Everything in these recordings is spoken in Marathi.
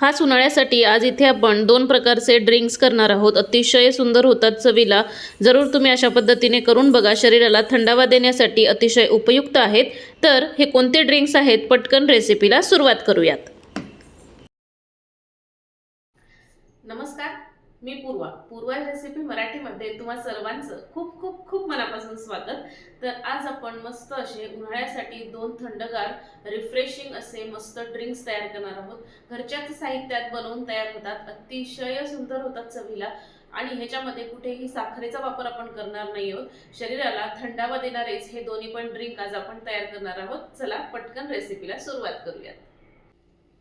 खास उन्हाळ्यासाठी आज इथे आपण दोन प्रकारचे ड्रिंक्स करणार आहोत. अतिशय सुंदर होतात चवीला. जरूर तुम्ही अशा पद्धतीने करून बघा. शरीराला थंडावा देण्यासाठी अतिशय उपयुक्त आहेत. तर हे कोणते ड्रिंक्स आहेत? पटकन रेसिपीला सुरुवात करूयात. नमस्कार. मी पूर्वा. पूर्वा रेसिपी मराठीमध्ये तुम्हा सर्वांचं खूप खूप खूप मनापासून स्वागत. तर आज आपण मस्त असे उन्हाळ्यासाठी दोन थंडगार रिफ्रेशिंग असे मस्त ड्रिंक्स तयार करणार आहोत. घरच्याच साहित्यात बनवून तयार होतात. अतिशय सुंदर होतात चवीला. आणि ह्याच्यामध्ये कुठेही साखरेचा वापर आपण करणार नाही आहोत. शरीराला थंडावा देणारेच हे दोन्ही पण ड्रिंक आज आपण तयार करणार आहोत. चला पटकन रेसिपीला सुरुवात करूयात.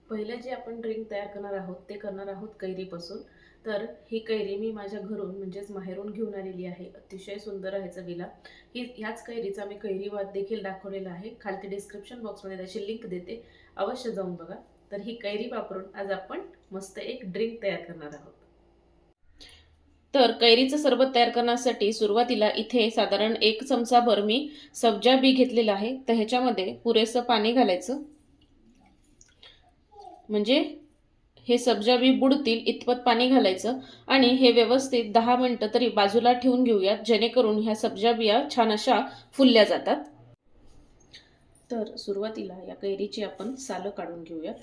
पहिलं जे आपण ड्रिंक तयार करणार आहोत ते करणार आहोत कैरीपासून. तर ही कैरी मी माझ्या घरून म्हणजेच माहेरून घेऊन आलेली आहे. अतिशय सुंदर आहे चवीला. ही ह्याच कैरीचा मी कैरीवाद देखील दाखवलेला आहे. खालती डिस्क्रिप्शन बॉक्समध्ये त्याची लिंक देते. अवश्य जाऊन बघा. तर ही कैरी वापरून आज आपण मस्त एक ड्रिंक तयार करणार आहोत. तर कैरीचं सरबत तयार करण्यासाठी सुरुवातीला इथे साधारण एक चमचाभर मी सब्जा बी घेतलेला आहे. तर ह्याच्यामध्ये पुरेसं पाणी घालायचं. म्हणजे हे सब्जा बी बुडतील इतपत पाणी घालायचं आणि हे व्यवस्थित दहा मिनटं तरी बाजूला ठेवून घेऊयात जेणेकरून ह्या सब्जा बिया छान अशा फुलल्या जातात. तर सुरुवातीला या कैरीची आपण सालं काढून घेऊयात.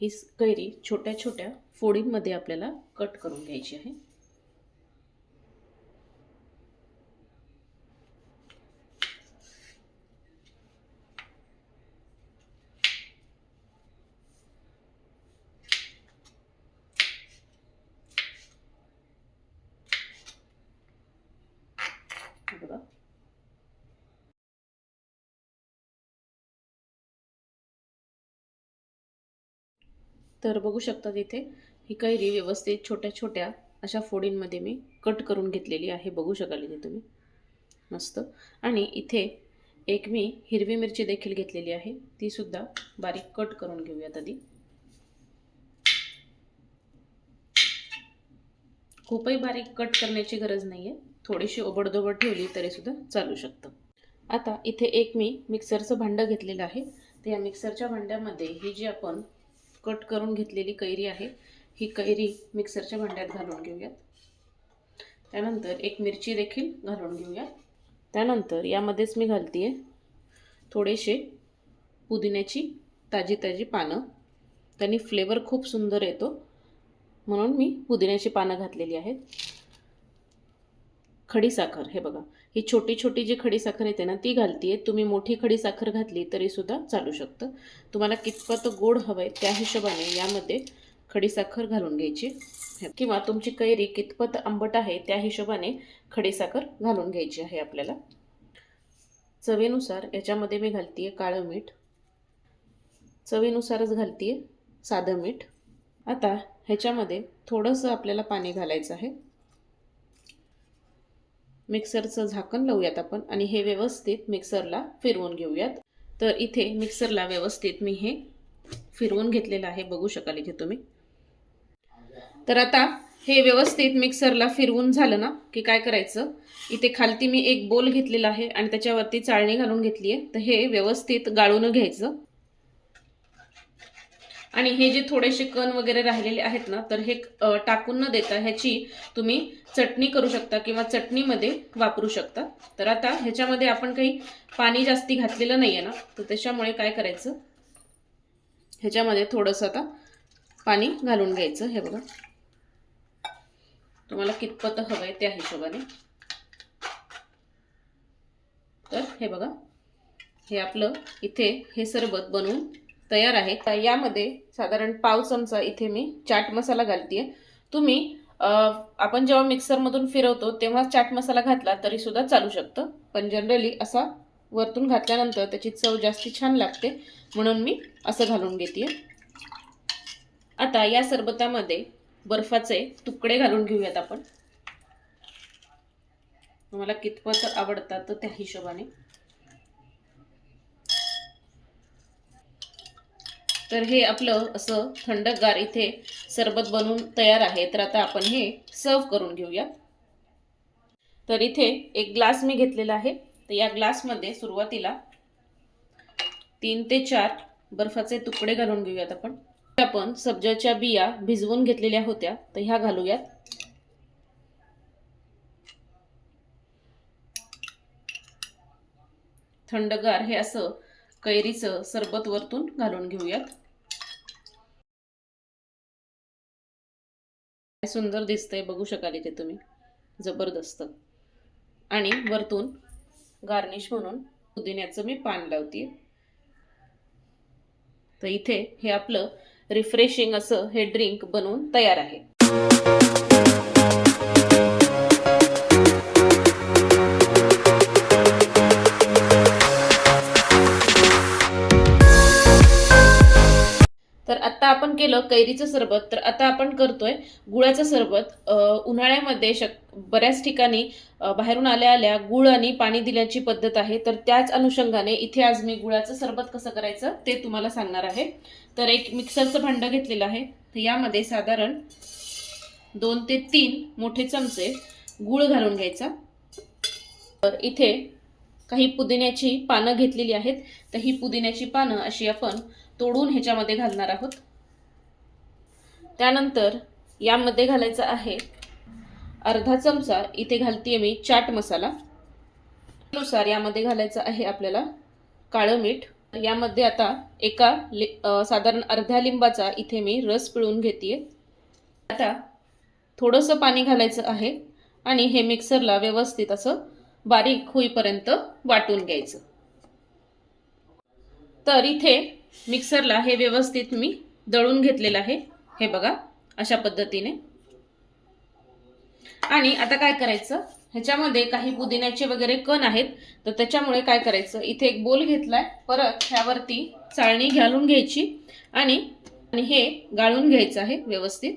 ही कैरी छोट्या छोट्या फोडींमध्ये आपल्याला कट करून घ्यायची आहे बघा तर बघू शकता इथे ही कैरी व्यवस्थित छोट्या छोट्या अशा फोडींमध्ये मी कट करून घेतलेली आहे. बघू शकाल इथे तुम्ही. मस्त. आणि इथे एक मी हिरवी मिरची देखील घेतलेली आहे. ती सुद्धा बारीक कट करून घेऊयात आधी. खूपही बारीक कट करण्याची गरज नाही आहे थोडीशी ओबडधोबड ठेवली तरीसुद्धा चालू शकतं. आता इथे एक मी मिक्सरचं भांडं घेतलेलं आहे. तर या मिक्सरच्या भांड्यामध्ये ही जी आपण कट करून घेतलेली कैरी आहे. ही कैरी मिक्सरच्या भांड्यात घालून घेऊयात. त्यानंतर एक मिरची देखील घालून घेऊयात. त्यानंतर यामध्येच मी घालते आहे थोडेसे पुदिन्याची ताजी ताजी पानं. त्यांनी फ्लेवर खूप सुंदर येतो. म्हणून मी पुदिन्याची पानं घातलेली आहेत. खडीसाखर हे बघा. ही छोटी छोटी जी खडीसाखर येते ना ती घालते तुम्ही मोठी खडीसाखर घातली तरीसुद्धा चालू शकतं. तुम्हाला कितपत गोड हवं आहे त्या हिशोबाने यामध्ये खडीसाखर घालून घ्यायची. किंवा तुमची कैरी कितपत आंबट आहे त्या हिशोबाने खडीसाखर घालून घ्यायची आहे आपल्याला. चवीनुसार याच्यामध्ये मी घालते आहे काळं मीठ. चवीनुसारच घालते आहे साधं मीठ. आता ह्याच्यामध्ये थोडंसं आपल्याला पाणी घालायचं आहे. मिक्सरचं झाकण लावूयात आपण आणि हे व्यवस्थित मिक्सरला फिरवून घेऊयात. तर इथे मिक्सरला व्यवस्थित मी हे फिरवून घेतलेलं आहे बघू शकाल इथे तुम्ही. तर आता हे व्यवस्थित मिक्सरला फिरवून झालं ना की काय करायचं? इथे खालती मी एक बोल घेतलेला आहे आणि त्याच्यावरती चाळणी घालून घेतली आहे तर हे व्यवस्थित गाळून घ्यायचं. आणि हे जे थोडेसे कण वगैरे राहिलेले आहेत ना तर हे टाकून न देता ह्याची तुम्ही चटणी करू शकता किंवा चटणीमध्ये वापरू शकता. तर आता ह्याच्यामध्ये आपण काही पाणी जास्ती घातलेलं नाही आहे ना तर त्याच्यामुळे काय करायचं? ह्याच्यामध्ये थोडंसं आता पाणी घालून घ्यायचं हे बघा. तुम्हाला कितपत हवं आहे त्या हिशोबाने. तर हे बघा हे आपलं इथे हे सरबत बनवून तयार आहे. तर यामध्ये साधारण पाव चमचा इथे मी चाट मसाला घालते तुम्ही आपण जेव्हा मिक्सरमधून फिरवतो तेव्हा चाट मसाला घातला तरी सुद्धा चालू शकतं. पण जनरली असा वरतून घातल्यानंतर त्याची चव जास्ती छान लागते. म्हणून मी असं घालून घेते आता या सरबतामध्ये बर्फाचे तुकडे घालून घेऊयात आपण. मला कितपत आवडतात त्या हिशोबाने. तर हे आपलं असं थंडगार इथे सरबत बनवून तयार आहे. तर आता आपण हे सर्व करून घेऊया. तर इथे एक ग्लास मी घेतलेला आहे. तर या ग्लासमध्ये सुरुवातीला तीन ते चार बर्फाचे तुकडे घालून घेऊयात आपण. आपण सब्जाच्या बिया भिजवून घेतलेल्या होत्या. तर ह्या घालूयात. थंडगार हे असं कैरीचं सरबत वरतून घालून घेऊयात. काय सुंदर दिसतंय बघू शकाल इथे तुम्ही. जबरदस्त. आणि वरतून गार्निश म्हणून पुदिन्याचं मी पान लावते तर इथे हे आपलं रिफ्रेशिंग असं हे ड्रिंक बनवून तयार आहे. केलं कैरीचं सरबत तर आता आपण करतोय गुळाचं सरबत. उन्हाळ्यामध्ये शक बऱ्याच ठिकाणी बाहेरून आल्या आल्या गुळ आणि पाणी दिल्याची पद्धत आहे. तर त्याच अनुषंगाने इथे आज मी गुळाचं सरबत कसं करायचं ते तुम्हाला सांगणार आहे. तर एक मिक्सरचं भांडं घेतलेलं आहे. तर यामध्ये साधारण दोन ते तीन मोठे चमचे गुळ घालून घ्यायचा. तर इथे काही पुदिन्याची पानं घेतलेली आहेत. तर ही पुदिन्याची पानं अशी आपण तोडून ह्याच्यामध्ये घालणार आहोत. त्यानंतर यामध्ये घालायचं आहे अर्धा चमचा इथे घालतीये मी चाट मसाला. नुसार यामध्ये घालायचं आहे आपल्याला काळं मीठ. यामध्ये आता एका लि साधारण अर्ध्या लिंबाचा इथे मी रस पिळून घेते आता थोडंसं पाणी घालायचं आहे आणि हे मिक्सरला व्यवस्थित असं बारीक होईपर्यंत वाटून घ्यायचं. तर इथे मिक्सरला हे व्यवस्थित मी दळून घेतलेलं आहे. हे बघा अशा पद्धतीने. आणि आता काय करायचं? ह्याच्यामध्ये काही पुदिन्याचे वगैरे कण आहेत तर त्याच्यामुळे काय करायचं? इथे एक बोल घेतलाय. परत ह्यावरती चाळणी घालून घ्यायची आणि हे गाळून घ्यायचं आहे व्यवस्थित.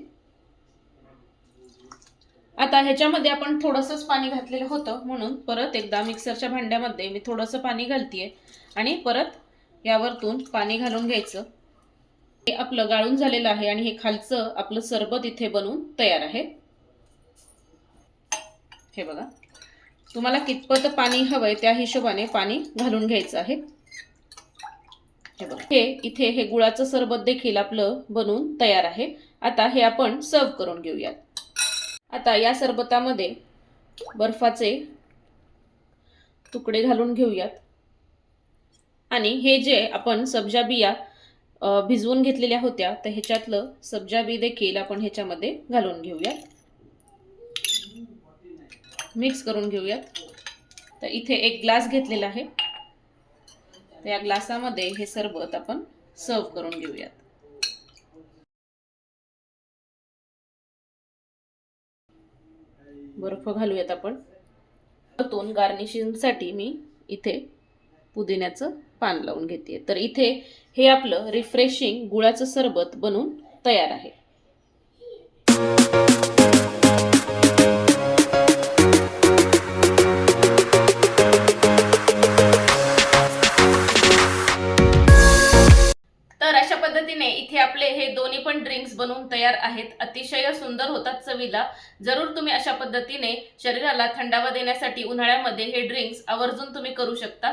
आता ह्याच्यामध्ये आपण थोडंसंच पाणी घातलेलं होतं म्हणून परत एकदा मिक्सरच्या भांड्यामध्ये मी थोडंसं पाणी घालतीये आणि परत यावरतून पाणी घालून घ्यायचं. हे आपलं गाळून झालेलं आहे आणि हे खालचं आपलं सरबत इथे बनवून तयार आहे. हे बघा. तुम्हाला कितपत पाणी हवंय त्या हिशोबाने पाणी घालून घ्यायचं आहे. हे बघा. हे इथे हे गुळाचं सरबत देखील आपलं बनवून तयार आहे. आता हे आपण सर्व करून घेऊयात. आता या सरबतामध्ये बर्फाचे तुकडे घालून घेऊयात. आणि हे जे आपण सब्जा बिया भिजवून घेतलेल्या होत्या तर ह्याच्यातलं सब्जा बी देखील आपण ह्याच्यामध्ये घालून घेऊयात. मिक्स करून घेऊयात. तर इथे एक ग्लास घेतलेला आहे. तर या ग्लासामध्ये हे सरबत आपण सर्व करून घेऊयात. बर्फ घालूयात आपण. वरतून गार्निशिंगसाठी मी इथे पुदिन्याचं पान लावून घेते तर इथे हे आपलं रिफ्रेशिंग गुळाचं सरबत बनवून तयार आहे. तर अशा पद्धतीने इथे आपले हे दोन्ही पण ड्रिंक्स बनवून तयार आहेत. अतिशय सुंदर होतात चवीला. जरूर तुम्ही अशा पद्धतीने शरीराला थंडावा देण्यासाठी उन्हाळ्यामध्ये हे ड्रिंक्स आवर्जून तुम्ही करू शकता.